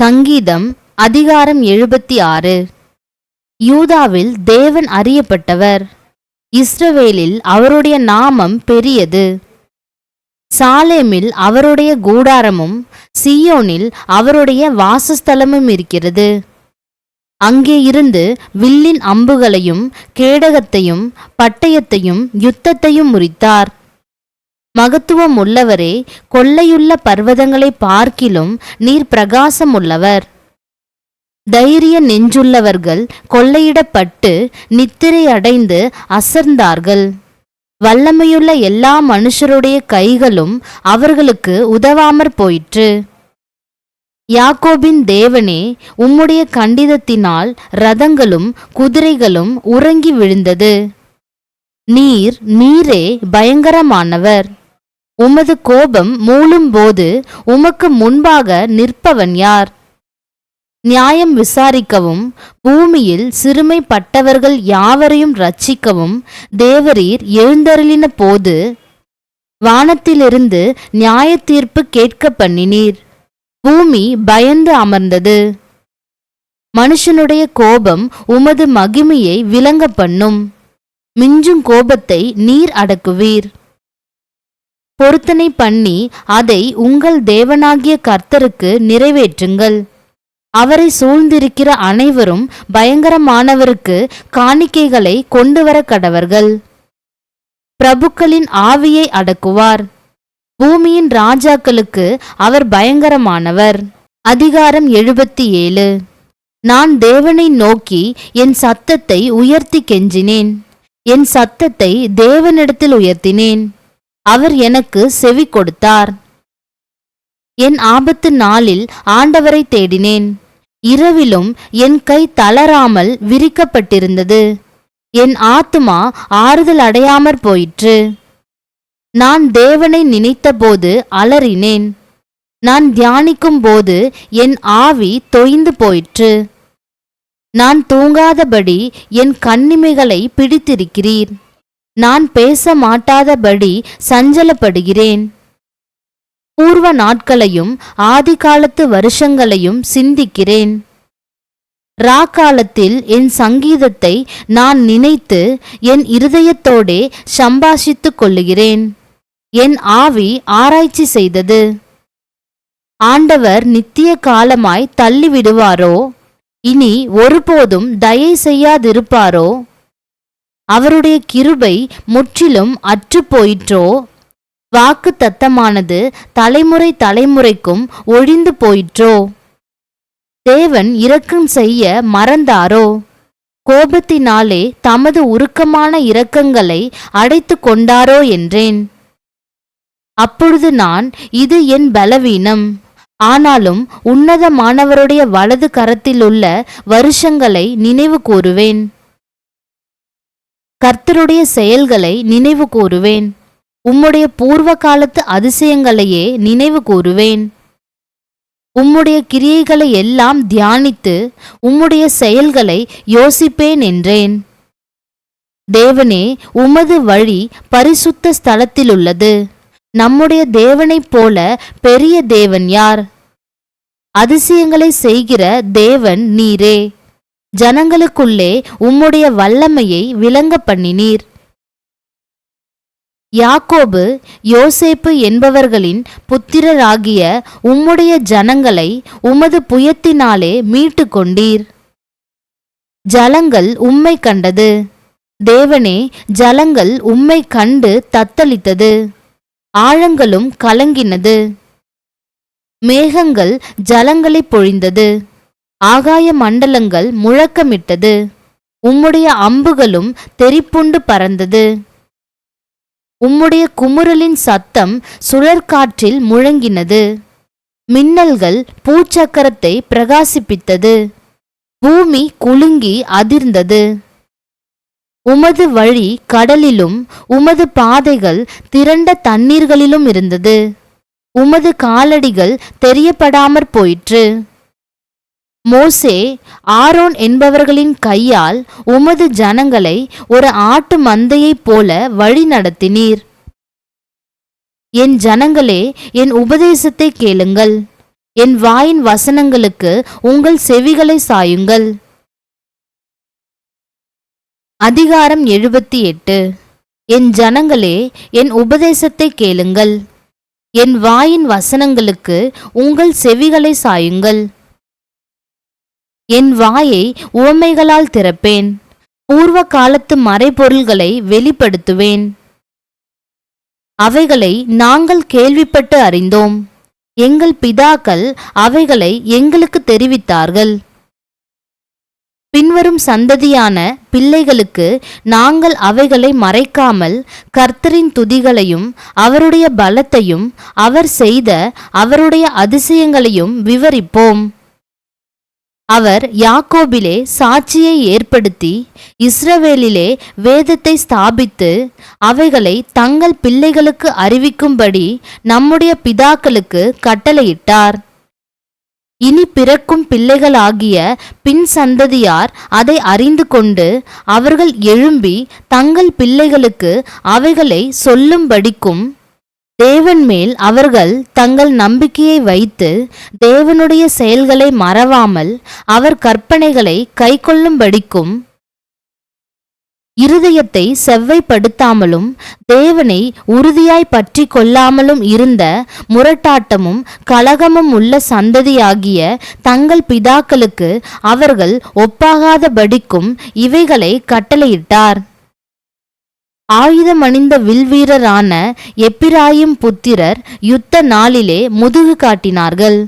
சங்கீதம் அதிகாரம் எழுபத்தி ஆறு யூதாவில் தேவன் அறியப்பட்டவர். இஸ்ரவேலில் அவருடைய நாமம் பெரியது. சாலேமில் அவருடைய கூடாரமும் சீயோனில் அவருடைய வாசஸ்தலமும் இருக்கிறது. அங்கே இருந்து வில்லின் அம்புகளையும் கேடகத்தையும் பட்டயத்தையும் யுத்தத்தையும் முறித்தார். மகத்துவம் உள்ளவரே கொள்ளையுள்ள பர்வதங்களை பார்க்கிலும் நீர் பிரகாசம் உள்ளவர் தைரிய நெஞ்சுள்ளவர்கள் கொள்ளையிடப்பட்டு நித்திரை அடைந்து அசர்ந்தார்கள். வல்லமையுள்ள எல்லா மனுஷருடைய கைகளும் அவர்களுக்கு உதவாமற் போயிற்று. யாக்கோபின் தேவனே உம்முடைய கண்டிதத்தினால் ரதங்களும் குதிரைகளும் உறங்கி விழுந்தது. நீர் நீரே பயங்கரமானவர். உமது கோபம் மூளும்போது உமக்கு முன்பாக நிற்பவன் யார்? நியாயம் விசாரிக்கவும் பூமியில் சிறுமைப்பட்டவர்கள் யாவரையும் ரட்சிக்கவும் தேவரீர் எழுந்தருளின போது வானத்திலிருந்து நியாய தீர்ப்பு கேட்க பண்ணினீர். பூமி பயந்து அமர்ந்தது. மனுஷனுடைய கோபம் உமது மகிமையை விளங்க பண்ணும். மிஞ்சும் கோபத்தை நீர் அடக்குவீர். பொருத்தனை பண்ணி அதை உங்கள் தேவனாகிய கர்த்தருக்கு நிறைவேற்றுங்கள். அவரை சூழ்ந்திருக்கிற அனைவரும் பயங்கரமானவருக்கு காணிக்கைகளை கொண்டு வர கடவர்கள் பிரபுக்களின் ஆவியை அடக்குவார். பூமியின் ராஜாக்களுக்கு அவர் பயங்கரமானவர். அதிகாரம் எழுபத்தி ஏழு நான் தேவனை நோக்கி என் சத்தத்தை உயர்த்தி கெஞ்சினேன். என் சத்தத்தை தேவனிடத்தில் உயர்த்தினேன். அவர் எனக்கு செவி கொடுத்தார். என் ஆபத்து நாளில் ஆண்டவரை தேடினேன். இரவிலும் என் கை தளராமல் விரிக்கப்பட்டிருந்தது. என் ஆத்துமா ஆறுதல் அடையாமற் போயிற்று. நான் தேவனை நினைத்தபோது அலறினேன். நான் தியானிக்கும் போது என் ஆவி தொய்ந்து போயிற்று. நான் தூங்காதபடி என் கண்ணிமைகளை பிடித்திருக்கிறீர். நான் பேச மாட்டாதபடி சஞ்சலப்படுகிறேன். பூர்வ நாட்களையும் ஆதிகாலத்து வருஷங்களையும் சிந்திக்கிறேன். ராக்காலத்தில் என் சங்கீதத்தை நான் நினைத்து என் இருதயத்தோடே சம்பாஷித்துக் கொள்ளுகிறேன். என் ஆவி ஆராய்ச்சி செய்தது. ஆண்டவர் நித்திய காலமாய் தள்ளிவிடுவாரோ? இனி ஒருபோதும் தயை செய்யாதிருப்பாரோ? அவருடைய கிருபை முற்றிலும் அற்றுப்போயிற்றோ? வாக்கு தத்தமானது தலைமுறை தலைமுறைக்கும் ஒழிந்து போயிற்றோ? தேவன் இரக்கம் செய்ய மறந்தாரோ? கோபத்தினாலே தமது உருக்கமான இரக்கங்களை அடைத்து கொண்டாரோ என்றேன். அப்பொழுது நான் இது என் பலவீனம். ஆனாலும் உன்னதமானவருடைய வலது கரத்திலுள்ள வருஷங்களை நினைவு கூறுவேன். கர்த்தருடைய செயல்களை நினைவு கூறுவேன். உம்முடைய பூர்வ காலத்து அதிசயங்களையே நினைவு கூறுவேன். உம்முடைய கிரியைகளை எல்லாம் தியானித்து உம்முடைய செயல்களை யோசிப்பேன் என்றேன். தேவனே உமது வழி பரிசுத்த ஸ்தலத்திலுள்ளது. நம்முடைய தேவனைப் போல பெரிய தேவன் யார்? அதிசயங்களை செய்கிற தேவன் நீரே. ஜனங்களுக்குள்ளே உம்முடைய வல்லமையை விளங்க பண்ணினீர். யாக்கோபு யோசேப்பு என்பவர்களின் புத்திரராகிய உம்முடைய ஜனங்களை உமது புயத்தினாலே மீட்டு கொண்டீர் ஜலங்கள் உம்மை கண்டது. தேவனே ஜலங்கள் உம்மை கண்டு தத்தளித்தது. ஆழங்களும் கலங்கினது. மேகங்கள் ஜலங்களை பொழிந்தது. ஆகாய மண்டலங்கள் முழக்கமிட்டது. உம்முடைய அம்புகளும் தெரிப்புண்டு பறந்தது. உம்முடைய குமுறலின் சத்தம் சுழற்காற்றில் முழங்கினது. மின்னல்கள் பூச்சக்கரத்தை பிரகாசிப்பித்தது. பூமி குலுங்கி அதிர்ந்தது. உமது வழி கடலிலும் உமது பாதைகள் திரண்ட தண்ணீர்களிலும் இருந்தது. உமது காலடிகள் தெரியப்படாமற் போயிற்று. மோசே ஆரோன் என்பவர்களின் கையால் உமது ஜனங்களை ஒரு ஆட்டு மந்தையைப் போல வழி நடத்தினீர். என் ஜனங்களே என் உபதேசத்தை கேளுங்கள். என் வாயின் வசனங்களுக்கு உங்கள் செவிகளை சாயுங்கள். அதிகாரம் எழுபத்தி எட்டு. என் ஜனங்களே என் உபதேசத்தை கேளுங்கள். என் வாயின் வசனங்களுக்கு உங்கள் செவிகளை சாயுங்கள். என் வாயை உவமைகளால் திறப்பேன். பூர்வ காலத்து மறைபொருள்களை வெளிப்படுத்துவேன். அவைகளை நாங்கள் கேள்விப்பட்டு அறிந்தோம். எங்கள் பிதாக்கள் அவைகளை எங்களுக்கு தெரிவித்தார்கள். பின்வரும் சந்ததியான பிள்ளைகளுக்கு நாங்கள் அவைகளை மறைக்காமல் கர்த்தரின் துதிகளையும் அவருடைய பலத்தையும் அவர் செய்த அவருடைய அதிசயங்களையும் விவரிப்போம். அவர் யாக்கோபிலே சாட்சியை ஏற்படுத்தி இஸ்ரவேலிலே வேதத்தை ஸ்தாபித்து அவைகளை தங்கள் பிள்ளைகளுக்கு அறிவிக்கும்படி நம்முடைய பிதாக்களுக்கு கட்டளையிட்டார். இனி பிறக்கும் பிள்ளைகளாகிய பின் சந்ததியார் அதை அறிந்து கொண்டு அவர்கள் எழும்பி தங்கள் பிள்ளைகளுக்கு அவைகளை சொல்லும்படிக்கும் தேவன் மேல் அவர்கள் தங்கள் நம்பிக்கையை வைத்து தேவனுடைய செயல்களை மறவாமல் அவர் கற்பனைகளை கைக்கொள்ளும்படிக்கும் இருதயத்தை செவ்வைப்படுத்தாமலும் தேவனை உறுதியாய் பற்றி கொள்ளாமலும் இருந்த முரட்டாட்டமும் கலகமும் உள்ள சந்ததியாகிய தங்கள் பிதாக்களுக்கு அவர்கள் ஒப்பாகாதபடிக்கும் இவைகளை கட்டளையிட்டார். ஆயுதமணிந்த வில்வீரரான எப்பிராயிம் புத்திரர் யுத்த நாளிலே முதுகு காட்டினார்கள்.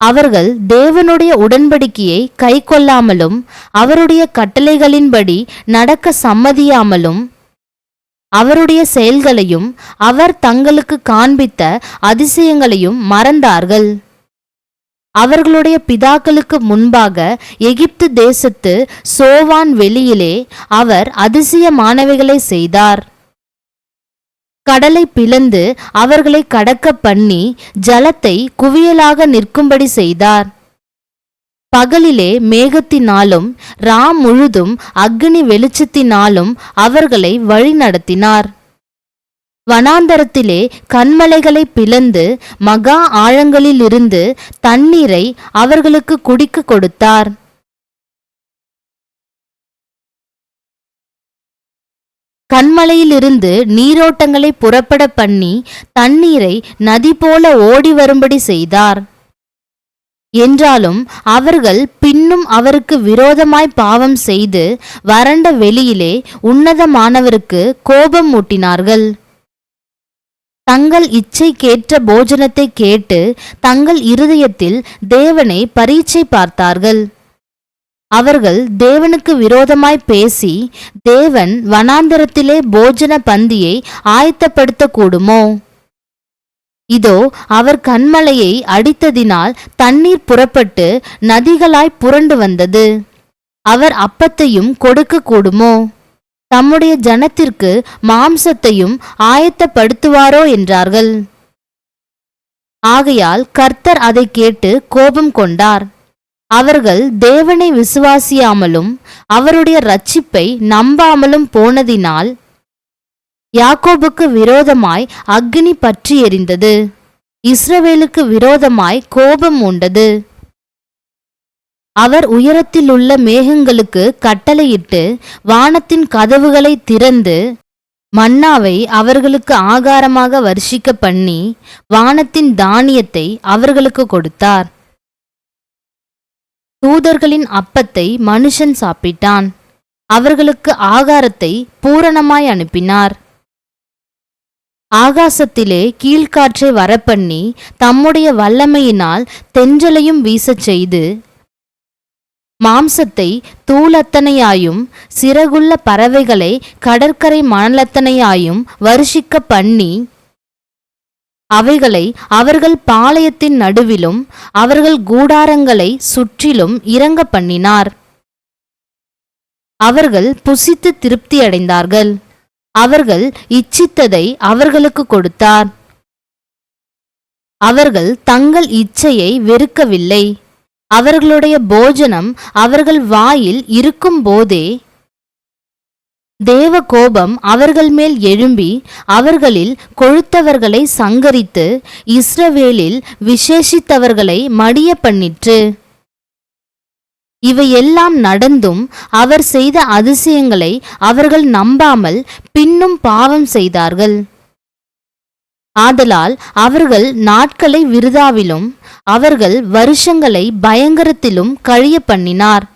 அவர்கள் தேவனுடைய உடன்படிக்கையை கைக்கொள்ளாமலும் அவருடைய கட்டளைகளின்படி நடக்க சம்மதியாமலும் அவருடைய செயல்களையும் அவர் தங்களுக்கு காண்பித்த அதிசயங்களையும் மறந்தார்கள். அவர்களுடைய பிதாக்களுக்கு முன்பாக எகிப்து தேசத்து சோவான் வெளியிலே அவர் அதிசயமானவைகளை செய்தார். கடலை பிளந்து அவர்களை கடக்க பண்ணி ஜலத்தை குவியலாக நிற்கும்படி செய்தார். பகலிலே மேகத்தினாலும் ராம் முழுதும் அக்னி வெளிச்சத்தினாலும் அவர்களை வழிநடத்தினார். வனாந்தரத்திலே கண்மலைகளை பிளந்து மகா ஆழங்களிலிருந்து தண்ணீரை அவர்களுக்கு குடிக்க கொடுத்தார். கண்மலையிலிருந்து நீரோட்டங்களை புறப்பட பண்ணி தண்ணீரை நதி போல ஓடி வரும்படி செய்தார். என்றாலும் அவர்கள் பின்னும் அவருக்கு விரோதமாய் பாவம் செய்து வறண்ட வெளியிலே உன்னதமானவருக்கு கோபம் மூட்டினார்கள் தங்கள் இச்சைக்கேற்ற போஜனத்தை கேட்டு தங்கள் இருதயத்தில் தேவனை பரீட்சை பார்த்தார்கள். அவர்கள் தேவனுக்கு விரோதமாய் பேசி தேவன் வனாந்தரத்திலே போஜன பந்தியை ஆயத்தப்படுத்தக்கூடுமோ? இதோ அவர் கண்மலையை அடித்ததினால் தண்ணீர் புறப்பட்டு நதிகளாய் புரண்டு வந்தது. அவர் அப்பத்தையும் கொடுக்க கூடுமோ தம்முடைய ஜனத்திற்கு மாம்சத்தையும் ஆயத்தப்படுத்துவாரோ என்றார்கள். ஆகையால் கர்த்தர் அதை கேட்டு கோபம் கொண்டார். அவர்கள் தேவனை விசுவாசியாமலும் அவருடைய ரட்சிப்பை நம்பாமலும் போனதினால் யாக்கோபுக்கு விரோதமாய் அக்னி பற்றி எரிந்தது. இஸ்ரவேலுக்கு விரோதமாய் கோபம் உண்டது அவர் உயரத்திலுள்ள மேகங்களுக்கு கட்டளையிட்டு வானத்தின் கதவுகளை திறந்து மன்னாவை அவர்களுக்கு ஆகாரமாக வர்ஷிக்க பண்ணி வானத்தின் தானியத்தை அவர்களுக்கு கொடுத்தார். தூதர்களின் அப்பத்தை மனுஷன் சாப்பிட்டான். அவர்களுக்கு ஆகாரத்தை பூரணமாய் அனுப்பினார். ஆகாசத்திலே கீழ்காற்றை வரப்பண்ணி தம்முடைய வல்லமையினால் தென்றலையும் வீசச் செய்து மாம்சத்தை தூளத்தனையாயும் சிறகுள்ள பறவைகளை கடற்கரை மணலத்தனையாயும் வருஷிக்க பண்ணி அவைகளை அவர்கள் பாளையத்தின் நடுவிலும் அவர்கள் கூடாரங்களை சுற்றிலும் இறங்க பண்ணினார். அவர்கள் புசித்து திருப்தியடைந்தார்கள் அவர்கள் இச்சித்ததை அவர்களுக்கு கொடுத்தார். அவர்கள் தங்கள் இச்சையை வெறுக்கவில்லை. அவர்களுடைய போஜனம் அவர்கள் வாயில் இருக்கும் போதே தேவ கோபம் அவர்கள் மேல் எழும்பி அவர்களில் கொழுத்தவர்களை சங்கரித்து இஸ்ரவேலில் விசேஷித்தவர்களை மடிய பண்ணிற்று. இவையெல்லாம் நடந்தும் அவர் செய்த அதிசயங்களை அவர்கள் நம்பாமல் பின்னும் பாவம் செய்தார்கள். ஆதலால் அவர்கள் நாட்களை விருதாவிலும் அவர்கள் வருஷங்களை பயங்கரத்திலும் கழிய பண்ணினார்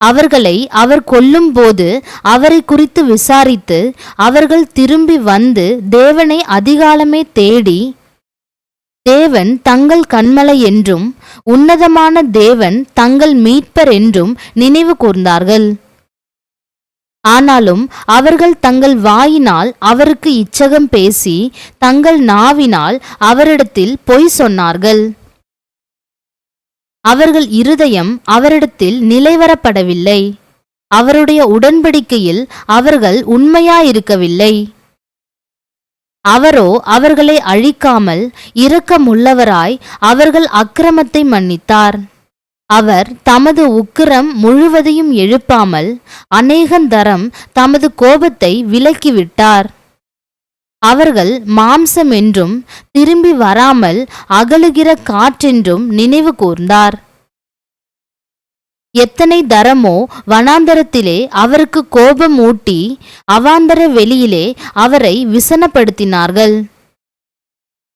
அவர்களை அவர் கொல்லும்போது அவரை குறித்து விசாரித்து அவர்கள் திரும்பி வந்து தேவனை அதிகாலமே தேடி தேவன் தங்கள் கண்மலை என்றும் உன்னதமான தேவன் தங்கள் மீட்பர் என்றும் நினைவு கூர்ந்தார்கள். ஆனாலும் அவர்கள் தங்கள் வாயினால் அவருக்கு இச்சகம் பேசி தங்கள் நாவினால் அவரிடத்தில் பொய் சொன்னார்கள். அவர்கள் இருதயம் அவரிடத்தில் நிலைவரப்படவில்லை. அவருடைய உடன்படிக்கையில் அவர்கள் உண்மையாயிருக்கவில்லை. அவரோ அவர்களை அழிக்காமல் இரக்கமுள்ளவராய் அவர்கள் அக்கிரமத்தை மன்னித்தார். அவர் தமது உக்கிரம் முழுவதையும் எழுப்பாமல் அநேகந்தரம் தமது கோபத்தை விலக்கிவிட்டார். அவர்கள் மாம்சம் என்றும் திரும்பி வராமல் அகலுகிற காற்றென்றும் நினைவு கூர்ந்தார். எத்தனை தரமோ வனாந்தரத்திலே அவருக்கு கோபம் ஊட்டி அவாந்தர வெளியிலே அவரை விசனப்படுத்தினார்கள்.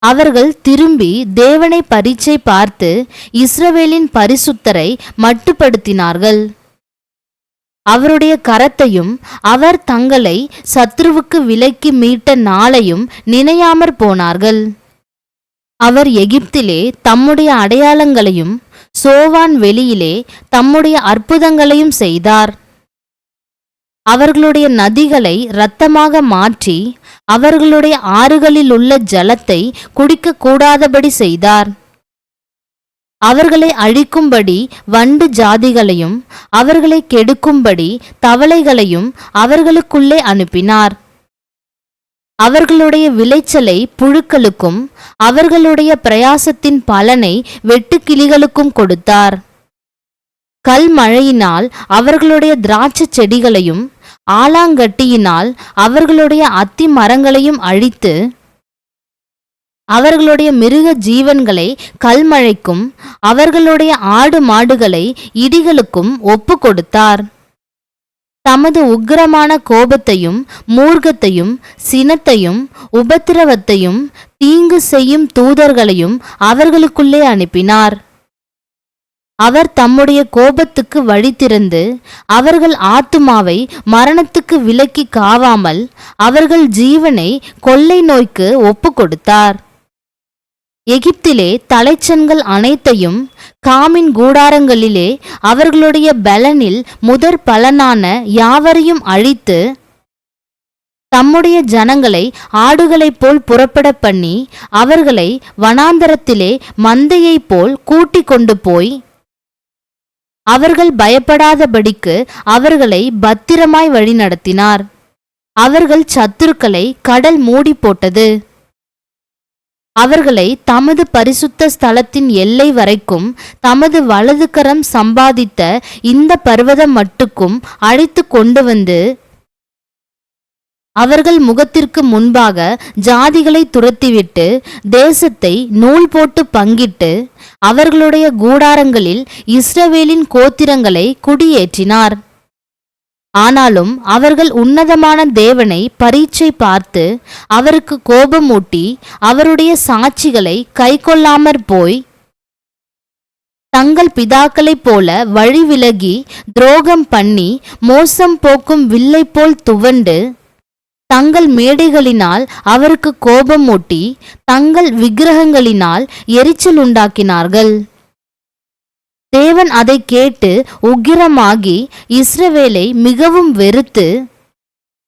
அவர்கள் திரும்பி தேவனை பரீட்சை பார்த்து இஸ்ரவேலின் பரிசுத்தரை மட்டுப்படுத்தினார்கள். அவருடைய கரத்தையும் அவர் தங்களை சத்ருவுக்கு விலக்கி மீட்ட நாளையும் நினையாமற் போனார்கள். அவர் எகிப்திலே தம்முடைய அடையாளங்களையும் சோவான் வெளியிலே தம்முடைய அற்புதங்களையும் செய்தார். அவர்களுடைய நதிகளை இரத்தமாக மாற்றி அவர்களுடைய ஆறுகளில் உள்ள ஜலத்தை குடிக்க கூடாதபடி செய்தார். அவர்களை அழிக்கும்படி வண்டு ஜாதிகளையும் அவர்களை கெடுக்கும்படி தவளைகளையும் அவர்களுக்குள்ளே அனுப்பினார். அவர்களுடைய விளைச்சலை புழுக்களுக்கும் அவர்களுடைய பிரயாசத்தின் பலனை வெட்டுக்கிளிகளுக்கும் கொடுத்தார். கல்மழையினால் அவர்களுடைய திராட்சை செடிகளையும் ஆலாங்கட்டியினால் அவர்களுடைய அத்தி மரங்களையும் அழித்து அவர்களுடைய மிருக ஜீவன்களை கல்மழைக்கும் அவர்களுடைய ஆடு மாடுகளை இடிகளுக்கும் ஒப்பு கொடுத்தார். தமது உக்கிரமான கோபத்தையும் மூர்க்கத்தையும் சினத்தையும் உபத்திரவத்தையும் தீங்கு செய்யும் தூதர்களையும் அவர்களுக்குள்ளே அனுப்பினார். அவர் தம்முடைய கோபத்துக்கு வழி திறந்து அவர்கள் ஆத்துமாவை மரணத்துக்கு விலக்கி காவாமல் அவர்கள் ஜீவனை கொள்ளை நோய்க்கு ஒப்பு கொடுத்தார் எகிப்திலே தலைச்சன்கள் அனைத்தையும் காமின் கூடாரங்களிலே அவர்களுடைய பலனில் முதற் பலனான யாவரையும் அழித்து தம்முடைய ஜனங்களை ஆடுகளைப் போல் புறப்பட பண்ணி அவர்களை வனாந்தரத்திலே மந்தையைப் போல் கூட்டிக் கொண்டு போய் அவர்கள் பயப்படாதபடிக்கு அவர்களை பத்திரமாய் வழிநடத்தினார் அவர்கள் சத்துருக்களை கடல் மூடி போட்டது. அவர்களை தமது பரிசுத்த ஸ்தலத்தின் எல்லை வரைக்கும் தமது வலதுகரம் சம்பாதித்த இந்த பர்வதம் மட்டுக்கும் அழைத்து கொண்டு வந்து அவர்கள் முகத்திற்கு முன்பாக ஜாதிகளை துரத்திவிட்டு தேசத்தை நூல் போட்டு பங்கிட்டு அவர்களுடைய கூடாரங்களில் இஸ்ரவேலின் கோத்திரங்களை குடியேற்றினார். ஆனாலும் அவர்கள் உன்னதமான தேவனை பரீட்சை பார்த்து அவருக்கு கோபமூட்டி அவருடைய சாட்சிகளை கைக்கொள்ளாமற் போய் தங்கள் பிதாக்களைப் போல வழி விலகி துரோகம் பண்ணி மோசம் போக்கும் வில்லை போல் துவண்டு தங்கள் மேடைகளினால் அவருக்கு கோபம் கோபமூட்டி தங்கள் விக்கிரகங்களினால் எரிச்சல் உண்டாக்கினார்கள். தேவன் அதை கேட்டு உக்கிரமாகி இஸ்ரவேலை மிகவும் வெறுத்து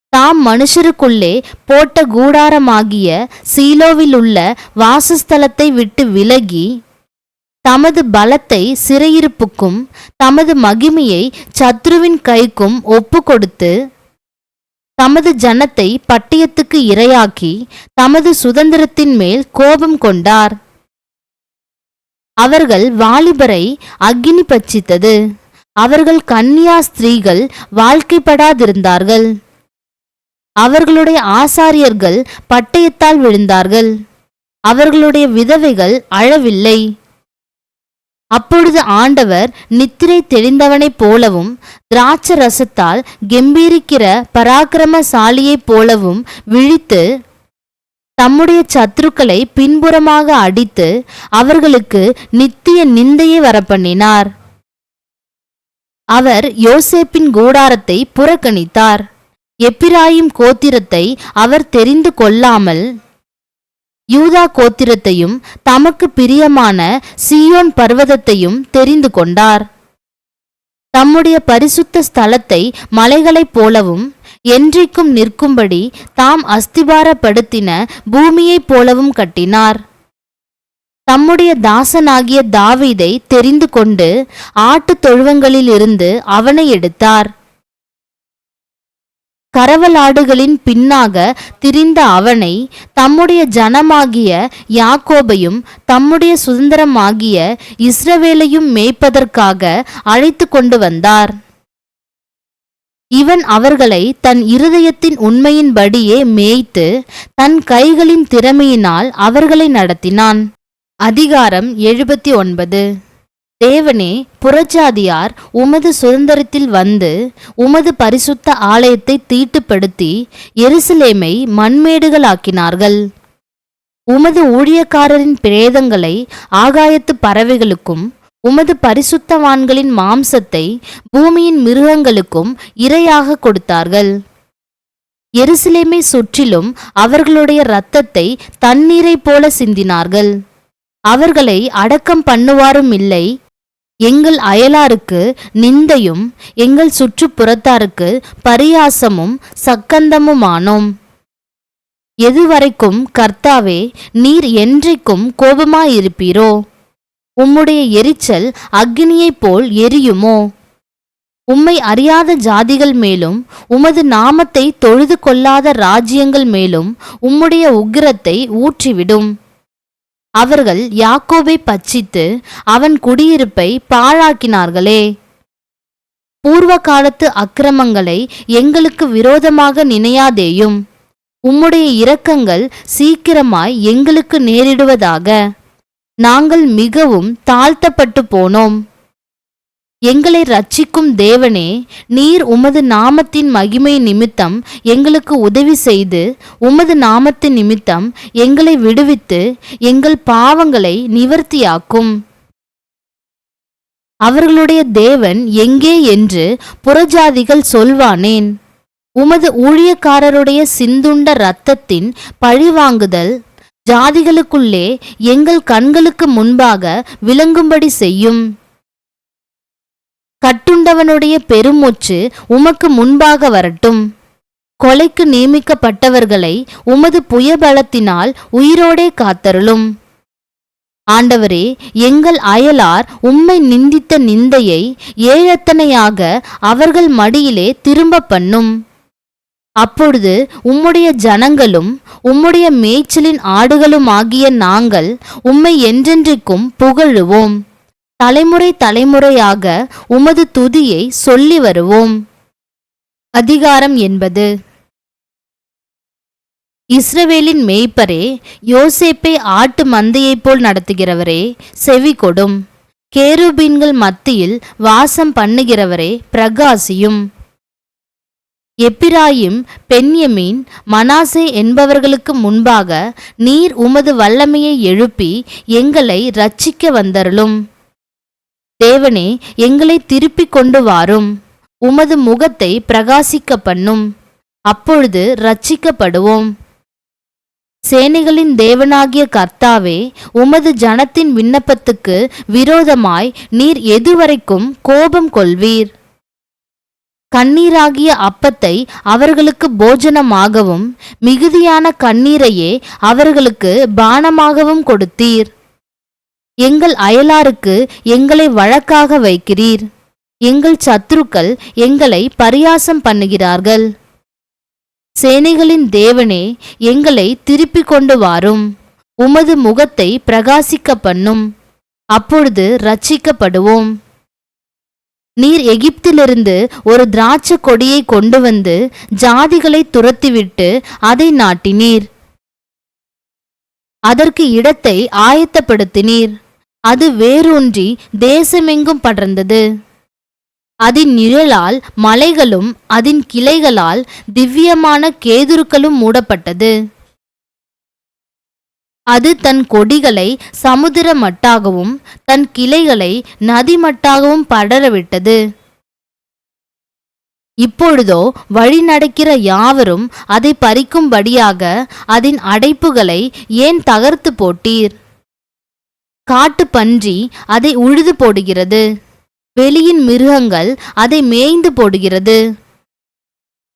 தாம் மனுஷருக்குள்ளே போட்ட கூடாரமாகிய சீலோவிலுள்ள வாசஸ்தலத்தை விட்டு விலகி தமது பலத்தை சிறையிருப்புக்கும் தமது மகிமையை சத்ருவின் கைக்கும் ஒப்பு கொடுத்து தமது ஜனத்தை பட்டயத்துக்கு இரையாக்கி தமது சுதந்திரத்தின் மேல் கோபம் கொண்டார். அவர்கள் வாலிபரை அக்கினி பட்சித்தது. அவர்கள் கன்னியா ஸ்திரீகள் வாழ்க்கைப்படாதிருந்தார்கள். அவர்களுடைய ஆசாரியர்கள் பட்டயத்தால் விழுந்தார்கள். அவர்களுடைய விதவைகள் அழவில்லை. அப்பொழுது ஆண்டவர் நித்திரை தெளிந்தவனைப் போலவும் திராட்ச ரசத்தால் கெம்பீரிக்கிற பராக்கிரமசாலியைப் போலவும் விழித்து தம்முடைய சத்துருக்களை பின்புறமாக அடித்து அவர்களுக்கு நித்திய நிந்தையை வரப்பண்ணினார். அவர் யோசேப்பின் கூடாரத்தை புறக்கணித்தார். எப்பிராயும் கோத்திரத்தை அவர் தெரிந்து கொள்ளாமல் யூதா கோத்திரத்தையும் தமக்கு பிரியமான சீயோன் பர்வதத்தையும் தெரிந்து கொண்டார். தம்முடைய பரிசுத்த ஸ்தலத்தை மலைகளைப் போலவும் என்றைக்கும் நிற்கும்படி தாம் அஸ்திபாரப்படுத்தின பூமியைப் போலவும் கட்டினார். தம்முடைய தாசனாகிய தாவீதை தெரிந்து கொண்டு ஆட்டுத் தொழுவங்களிலிருந்து அவனை எடுத்தார். கரவலாடுகளின் பின்னாக திரிந்த அவனை தம்முடைய ஜனமாகிய யாக்கோபையும் தம்முடைய சுதந்திரமாகிய இஸ்ரவேலையும் மேய்ப்பதற்காக அழைத்து கொண்டு வந்தார். இவன் அவர்களை தன் இருதயத்தின் உண்மையின்படியே மேய்த்து தன் கைகளின் திறமையினால் அவர்களை நடத்தினான். அதிகாரம் எழுபத்தி ஒன்பது. தேவனே புறஜாதியார் உமது சுதந்திரத்தில் வந்து உமது பரிசுத்த ஆலயத்தை தீட்டுப்படுத்தி எருசலேமை மண்மேடுகளாக்கினார்கள். உமது ஊழியக்காரரின் பிரேதங்களை ஆகாயத்து பறவைகளுக்கும் உமது பரிசுத்தவான்களின் மாம்சத்தை பூமியின் மிருகங்களுக்கும் இரையாக கொடுத்தார்கள். எருசலேமை சுற்றிலும் அவர்களுடைய இரத்தத்தை தண்ணீரைப் போல சிந்தினார்கள். அவர்களை அடக்கம் பண்ணுவாரும் இல்லை எங்கள் அயலாருக்கு நிந்தையும் எங்கள் சுற்றுப்புறத்தாருக்கு பரியாசமும் சக்கந்தமுமானோம். எதுவரைக்கும் கர்த்தாவே நீர் என்றைக்கும் கோபமாயிருப்பீரோ? உம்முடைய எரிச்சல் அக்னியைப் போல் எரியுமோ? உம்மை அறியாத ஜாதிகள் மேலும் உமது நாமத்தை தொழுது கொள்ளாத ராஜ்யங்கள் மேலும் உம்முடைய உக்கிரத்தை ஊற்றிவிடும். அவர்கள் யாக்கோபை பட்சித்து அவன் குடியிருப்பை பாழாக்கினார்களே. பூர்வ காலத்து அக்கிரமங்களை எங்களுக்கு விரோதமாக நினையாதேயும். உம்முடைய இரக்கங்கள் சீக்கிரமாய் எங்களுக்கு நேரிடுவதாக. நாங்கள் மிகவும் தாழ்த்தப்பட்டு போனோம். எங்களை ரட்சிக்கும் தேவனே நீர் உமது நாமத்தின் மகிமை நிமித்தம் எங்களுக்கு உதவி செய்து உமது நாமத்தின் நிமித்தம் எங்களை விடுவித்து எங்கள் பாவங்களை நிவர்த்தியாக்கும். அவர்களுடைய தேவன் எங்கே என்று புறஜாதிகள் சொல்வானேன். உமது ஊழியக்காரருடைய சிந்துண்ட இரத்தத்தின் பழிவாங்குதல் ஜாதிகளுக்குள்ளே எங்கள் கண்களுக்கு முன்பாக விளங்கும்படி செய்யும். கட்டுண்டவனுடைய பெருமூச்சு உமக்கு முன்பாக வரட்டும். கொலைக்கு நியமிக்கப்பட்டவர்களை உமது புயபலத்தினால் உயிரோடே காத்தருளும். ஆண்டவரே எங்கள் அயலார் உம்மை நிந்தித்த நிந்தையை ஏழத்தனையாக அவர்கள் மடியிலே திரும்ப பண்ணும். அப்பொழுது உம்முடைய ஜனங்களும் உம்முடைய மேய்ச்சலின் ஆடுகளுமாகிய நாங்கள் உம்மை என்றென்றைக்கும் புகழுவோம். தலைமுறை தலைமுறையாக உமது துதியை சொல்லி வருவோம். அதிகாரம் என்பது. இஸ்ரவேலின் மேய்ப்பரே யோசேப்பை ஆட்டு மந்தையைப் போல் நடத்துகிறவரே செவி கொடும். கேருபீன்கள் மத்தியில் வாசம் பண்ணுகிறவரே பிரகாசியும். எப்பிராயிம் பென்யமீன் மனாசே என்பவர்களுக்கு முன்பாக நீர் உமது வல்லமையை எழுப்பி எங்களை ரட்சிக்க வந்தருளும். தேவனே எங்களை திருப்பிக் கொண்டு வாரும். உமது முகத்தை பிரகாசிக்க பண்ணும் அப்பொழுது ரட்சிக்கப்படுவோம் சேனைகளின் தேவனாகிய கர்த்தாவே உமது ஜனத்தின் விண்ணப்பத்துக்கு விரோதமாய் நீர் எதுவரைக்கும் கோபம் கொள்வீர். கண்ணீராகிய அப்பத்தை அவர்களுக்கு போஜனமாகவும் மிகுதியான கண்ணீரையே அவர்களுக்கு பானமாகவும் கொடுத்தீர். எங்கள் அயலாருக்கு எங்களை வழக்காக வைக்கிறீர். எங்கள் சத்துருக்கள் எங்களை பரியாசம் பண்ணுகிறார்கள். சேனைகளின் தேவனே எங்களை திருப்பிக் கொண்டு வாரும். உமது முகத்தை பிரகாசிக்க பண்ணும் அப்பொழுது ரட்சிக்கப்படுவோம் நீர் எகிப்திலிருந்து ஒரு திராட்சை கொடியை கொண்டு வந்து ஜாதிகளை துரத்திவிட்டு அதை நாட்டினீர். அதற்கு இடத்தை ஆயத்தப்படுத்தினீர். அது வேரூன்றி தேசமெங்கும் படர்ந்தது. அதன் நிழலால் மலைகளும் அதன் கிளைகளால் திவ்யமான கேதுருக்களும் மூடப்பட்டது. அது தன் கொடிகளை சமுதிர மட்டாகவும் தன் கிளைகளை நதி மட்டாகவும் படரவிட்டது. இப்பொழுதோ வழி நடக்கிற யாவரும் அதை பறிக்கும்படியாக அதன் அடைப்புகளை ஏன் தகர்த்து போட்டீர்? காட்டு பன்றி அதை உழுது போடுகிறது. வெளியின் மிருகங்கள் அதை மேய்ந்து போடுகிறது.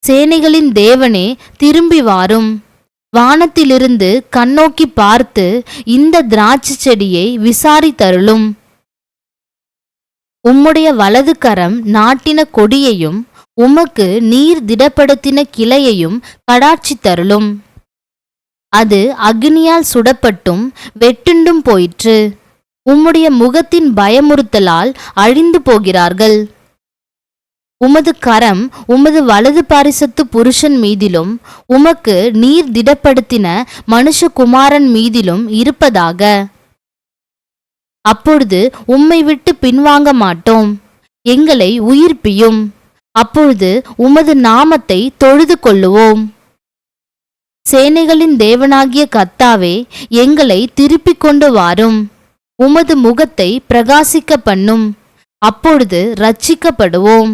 சேனைகளின் தேவனே திரும்பி வாரும். வானத்திலிருந்து கண்ணோக்கி பார்த்து இந்த திராட்சை செடியை விசாரித்தருளும் உம்முடைய வலது கரம் நாட்டின கொடியையும் உமக்கு நீர் திடப்படுத்தின கிளையையும் கடாட்சித்தருளும் அது அக்னியால் சுடப்பட்டும் வெட்டுண்டும் போயிற்று. உம்முடைய முகத்தின் பயமுறுத்தலால் அழிந்து போகிறார்கள். உமது கரம் உமது வலது பாரிசத்து புருஷன் மீதிலும் உமக்கு நீர் திடப்படுத்தின மனுஷகுமாரன் மீதிலும் இருப்பதாக. அப்பொழுது உம்மை விட்டு பின்வாங்க மாட்டோம். எங்களை உயிர்ப்பியும். அப்பொழுது உமது நாமத்தை தொழுது கொள்ளுவோம். சேனைகளின் தேவனாகிய கர்த்தாவே எங்களை திருப்பிக் கொண்டு வாரும். உமது முகத்தை பிரகாசிக்க பண்ணும். அப்பொழுது ரட்சிக்கப்படுவோம்